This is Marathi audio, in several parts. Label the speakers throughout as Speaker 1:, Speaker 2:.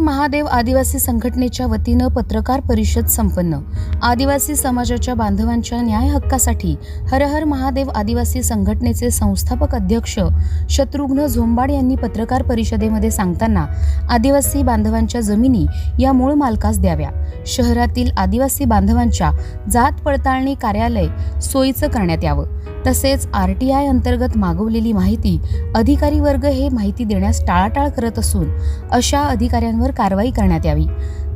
Speaker 1: महादेव आदिवासी संघटनेच्या वतीनं पत्रकार परिषद संपन्न. आदिवासी समाजाच्या बांधवांच्या न्याय हक्कासाठी हर हर महादेव आदिवासी संघटनेचे संस्थापक अध्यक्ष शत्रुघ्न झोंबाड यांनी पत्रकार परिषदेमध्ये सांगताना आदिवासी बांधवांच्या जमिनी या मूळ मालकास द्याव्या. शहरातील आदिवासी बांधवांच्या जात पडताळणी कार्यालय सोयीचं करण्यात यावं. तसेच आर टी आय अंतर्गत मागवलेली माहिती अधिकारी वर्ग हे माहिती देण्यास टाळाटाळ करत असून अशा अधिकाऱ्यांवर कारवाई करण्यात यावी.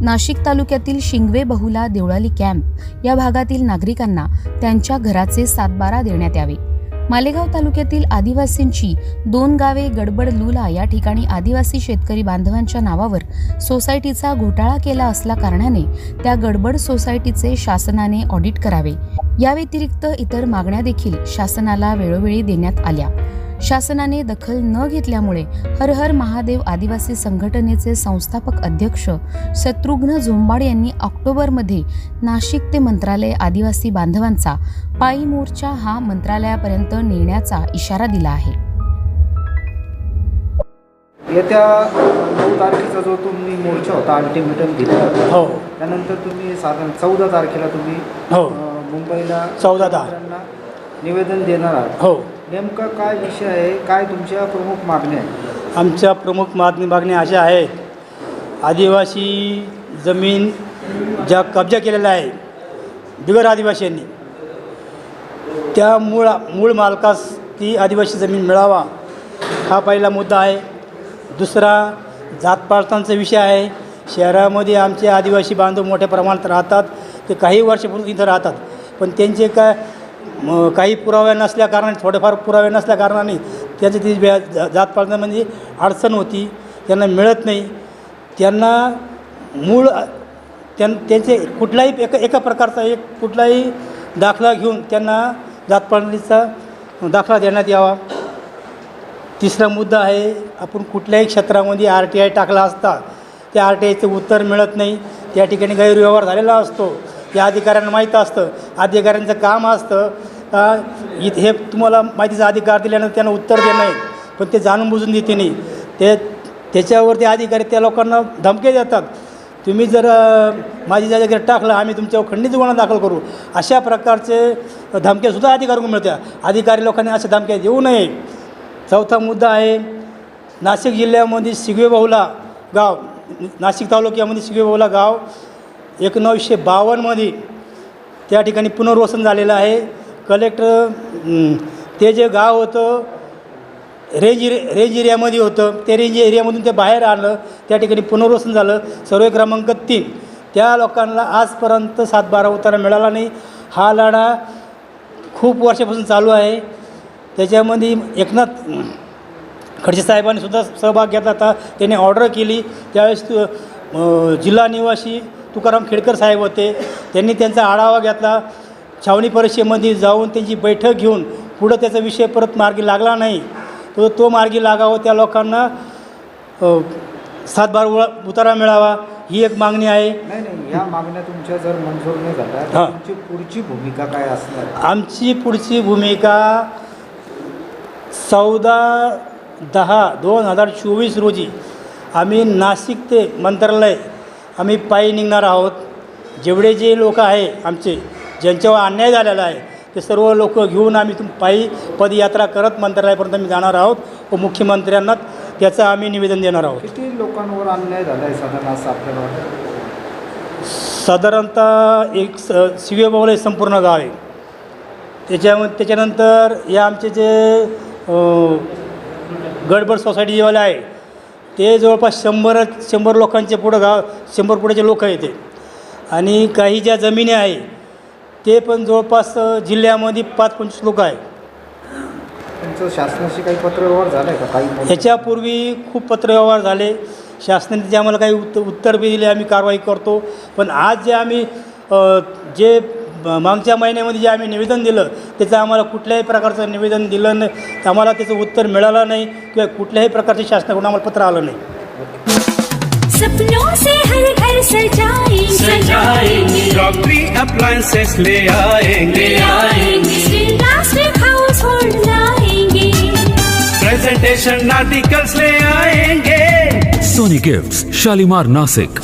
Speaker 1: नाशिक तालुक्यातील शिंगवे बहुला देवळाली कॅम्प या भागातील नागरिकांना त्यांच्या घराचे सातबारा देण्यात यावे. मालेगाव तालुक्यातील आदिवासींची दोन गावे गडबड लुला या ठिकाणी आदिवासी शेतकरी बांधवांच्या नावावर सोसायटीचा घोटाळा केला असल्या कारणाने त्या गडबड सोसायटीचे शासनाने ऑडिट करावे. या व्यतिरिक्त इतर मागण्या देखील शासनाला वेळोवेळी देण्यात आल्या. शासनाने दखल न घेतल्यामुळे हर हर महादेव आदिवासी संघटनेचे संस्थापक अध्यक्ष शत्रुघ्न झोंबाड यांनी ऑक्टोबरमध्ये नाशिक ते मंत्रालय आदिवासी बांधवांचा पायी मोर्चा हा मंत्रालयापर्यंत नेण्याचा इशारा दिला आहे.
Speaker 2: येत्या नऊ तारखेचा जो तुम्ही मोर्चा होता अल्टिमेटम दिला
Speaker 3: हो.
Speaker 2: त्यानंतर तुम्ही साधारण चौदा तारखेला तुम्ही
Speaker 3: हो.
Speaker 2: मुंबईला
Speaker 3: चौदा
Speaker 2: निवेदन देणार आहात.
Speaker 3: हो.
Speaker 2: नेमका काय विषय आहे? काय तुमच्या प्रमुख मागण्या आहेत?
Speaker 3: आमच्या प्रमुख मागणी मागण्या अशा आहेत आदिवासी जमीन ज्या कब्जा केलेल्या आहे बिगर आदिवासींनी त्या मूळ मूळ मालकास ती आदिवासी जमीन मिळावा हा पहिला मुद्दा आहे. दुसरा जातपाडतांचा विषय आहे. शहरामध्ये आमचे आदिवासी बांधव मोठ्या प्रमाणात राहतात ते काही वर्षापूर्वी इथं राहतात पण त्यांचे काय म, काही पुरावे नसल्या कारणाने थोडेफार पुरावे नसल्या कारणाने त्याची ती व्या जात जात म्हणजे अडचण होती. त्यांना मिळत नाही. त्यांना मूळ त्यां त्यांचे कुठलाही एका एका प्रकारचा एक कुठलाही दाखला घेऊन त्यांना जात पाडणीचा दाखला देण्यात यावा. तिसरा मुद्दा आहे आपण कुठल्याही क्षेत्रामध्ये आर टी आय टाकला असता त्या आर टी आयचं उत्तर मिळत नाही. त्या ठिकाणी गैरव्यवहार झालेला असतो. त्या अधिकाऱ्यांना माहीत असतं. अधिकाऱ्यांचं काम असतं. का इथे हे तुम्हाला माहितीचा अधिकार दिल्यानंतर त्यांना उत्तर देणं आहे. पण ते जाणून बुजून देते नाही. ते त्याच्यावरती अधिकारी त्या लोकांना धमके देतात. तुम्ही जर माझी माझी जागेवर टाकलं आम्ही तुमच्यावर खंडित गुन्हा दाखल करू. अशा प्रकारचे धमक्यासुद्धा अधिकाऱ्यांना मिळत्या. अधिकारी लोकांनी अशा धमक्या देऊ नये. चौथा मुद्दा आहे नाशिक जिल्ह्यामध्ये सिगवेबाहुला गाव नाशिक तालुक्यामध्ये सिगवेबाहुला गाव एकोणावीसशे बावन्नमध्ये त्या ठिकाणी पुनर्वसन झालेलं आहे. कलेक्टर ते जे गाव होतं रेंज रेंज एरियामध्ये होतं. ते रेंज एरियामधून ते बाहेर आलं. त्या ठिकाणी पुनर्वसन झालं. सर्वे क्रमांक तीन. त्या लोकांना आजपर्यंत सातबारा उतारा मिळाला नाही. हा लढा खूप वर्षापासून चालू आहे. त्याच्यामध्ये एकनाथ खडसे साहेबांनीसुद्धा सहभाग घेतला होता. त्यांनी ऑर्डर केली. त्यावेळेस जिल्हा निवासी तुकाराम खेडकर साहेब होते त्यांनी त्यांचा आढावा घेतला छावणी परिषदेमध्ये जाऊन त्यांची बैठक घेऊन पुढं त्याचा विषय परत मार्गी लागला नाही तो तो मार्गी लागावं त्या लोकांना सातबार उ- उतारा मिळावा ही एक मागणी आहे
Speaker 2: नाही नाही या मागण्या तुमच्या जर मंजूर नाही झाल्या तर
Speaker 3: हां.
Speaker 2: तुमची पुढची भूमिका काय असणार आहे?
Speaker 3: आमची पुढची भूमिका चौदा दहा दोन हजार चोवीस रोजी आम्ही नाशिक ते मंत्रालय आम्ही पायी निघणार आहोत. जेवढे जे लोक आहे आमचे ज्यांच्यावर अन्याय झालेला आहे ते सर्व लोक घेऊन आम्ही तुम पायी पदयात्रा करत मंत्रालयापर्यंत आम्ही जाणार आहोत. व मुख्यमंत्र्यांना त्याचं आम्ही निवेदन देणार आहोत.
Speaker 2: किती लोकांवर अन्याय झाला आहे साधारण असं आपल्याला वाटतं?
Speaker 3: साधारणतः एक स शिवेबावला हे संपूर्ण गाव आहे. त्याच्यामध्ये त्याच्यानंतर या आमचे जे गडबड सोसायटीवाले आहे ते जवळपास शंभर शंभर लोकांचे पुढं गाव शंभर पुढेचे लोक आहे ते. आणि काही ज्या जमिनी आहे ते पण जवळपास जिल्ह्यामध्ये पाच पंचवीस लोक आहे
Speaker 2: तुमचं शासनाशी काही पत्रव्यवहार झाला आहे का? काही?
Speaker 3: ह्याच्यापूर्वी खूप पत्रव्यवहार झाले. शासनाने जे आम्हाला काही उत्तर उत्तर बी दिले आम्ही कारवाई करतो. पण आज जे आम्ही जे मागच्या महिन्यामध्ये जे आम्ही निवेदन दिलं त्याचं आम्हाला कुठल्याही प्रकारचं निवेदन दिलं नाही. तर आम्हाला त्याचं उत्तर मिळालं नाही किंवा कुठल्याही प्रकारचे शासनाकडून आम्हाला पत्र आलं नाही.
Speaker 4: सपनों से हर घर सजाएंगे.
Speaker 5: सजाएंगे. क्रॉकरी अप्लायंसेस ले आएंगे.
Speaker 4: आएंगे. प्लास्टिक हाउस होल्ड लाएंगे.
Speaker 5: प्रेजेंटेशन आर्टिकल्स ले आएंगे.
Speaker 6: Sony gifts Shalimar Nashik